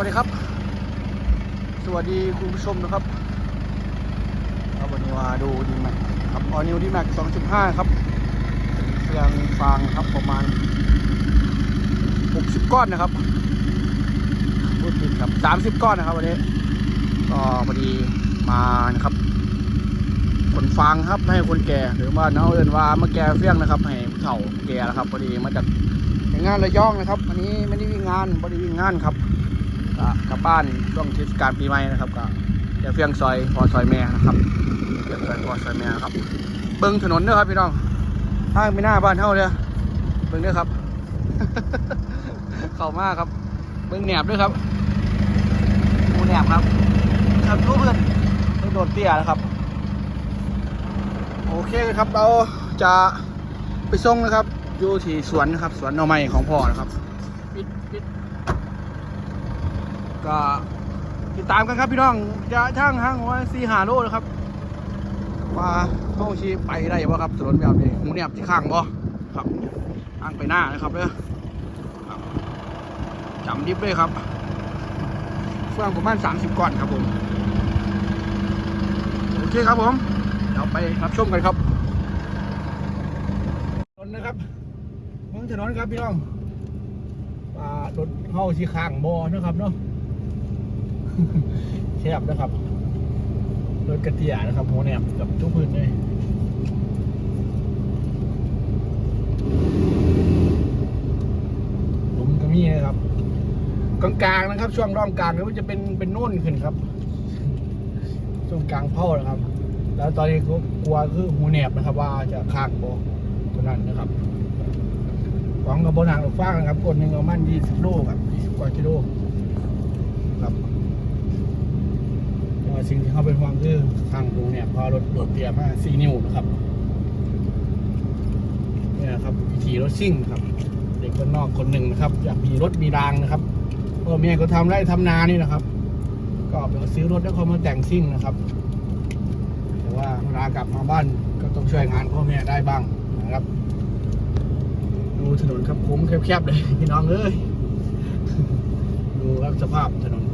วัสดีครับ สวัสดีคุณผู้ชมนะครับครับวันนี้มาดูดีแม็กครับออนิวดีแม็ก2.5ครับเป็นเครื่องฟางครับประมาณ60ก้อนนะครับพูดผิดครับ30ก้อนนะครับวันนี้ก็พอดีมานะครับขนฟางครับให้คนแก่หรือว่าน้องเอิญว่ามาแก่เฟี้ยงนะครับ ให้ผู้เฒ่าแก่นะครับพอดีมาจากงานระยองนะครับวันนี้ไม่ได้วิ่งงานพอดีวิ่งงานครับ ก็กลับบ้านช่วงเทศกาลปีใหม่นะครับก็จะเฟียงซอยพอซอยแม่นะครับเฟียงซอยพอซอยแม่ครับ เบิ้งถนนเด้อครับพี่น้องทางไปหน้าบ้านเท่าเด้อเบิ้งเด้อครับ เข้ามากครับ เบิ้งแหนบด้วยครับกูแหนบครับครับรู้เพื่อนเพิ่งโดนเตี้ยนะครับโอเคครับเราจะไปส่งนะครับอยู่ที่สวนนะครับ สวนหน่อไม้ของพ่อนะครับปิดปิด ก็ติดตามกันครับพี่น้องจะช่างห้างว่าซีหาโลนะครับว่าเข้าชีไปได้บ่ครับถนนแบบนี้หมูเนี่ยที่ข้างบ่ครับข้างไปหน้านะครับเด้อครับจำดิฟเลยครับเฟื่องประมาณ30ก้อนครับผมโอเคครับผมเดี๋ยวไปรับชมกันครับถนนนะครับมองถนนครับพี่น้องว่ารถเข้าที่ข้างบ่อนะครับเนาะ แคบนะครับ รถกระเตียนะครับโมแนมกับทุกพื้นเลยหลุมก็มีนะครับ กลางๆนะครับ ช่วงร่องกลางแล้วมันจะเป็นเป็นนุ่นขึ้นครับ ช่วงกลางเผานะครับ แล้วตอนนี้ก็กลัวคือหูแหนบนะครับ ว่าจะข้างโบตัวนั้นนะครับของกับบนางหรือฟ้างนะครับคนหนึ่งเอามันยี่สิบโลครับยี่สิบกว่ากิโลครับ สิ่งที่เขาเป็นห่วงคือทางตรงเนี่ย พอรถโดดเตียมาสี่นิ้วนะครับเนี่ยครับวิธีรถซิ่งครับ เด็กคนนอกคนหนึ่งนะครับ อยากมีรถมีรางนะครับพ่อแม่ก็ทำไร่ทำนานี่นะครับ ก็ไปซื้อรถแล้วเขามาแต่งซิ่งนะครับ แต่ว่าเวลากลับมาบ้านก็ต้องช่วยงานพ่อแม่ได้บ้างนะครับ ดูถนนครับโค้งแคบๆเลยพี่น้องเอ้ยดูครับสภาพถนน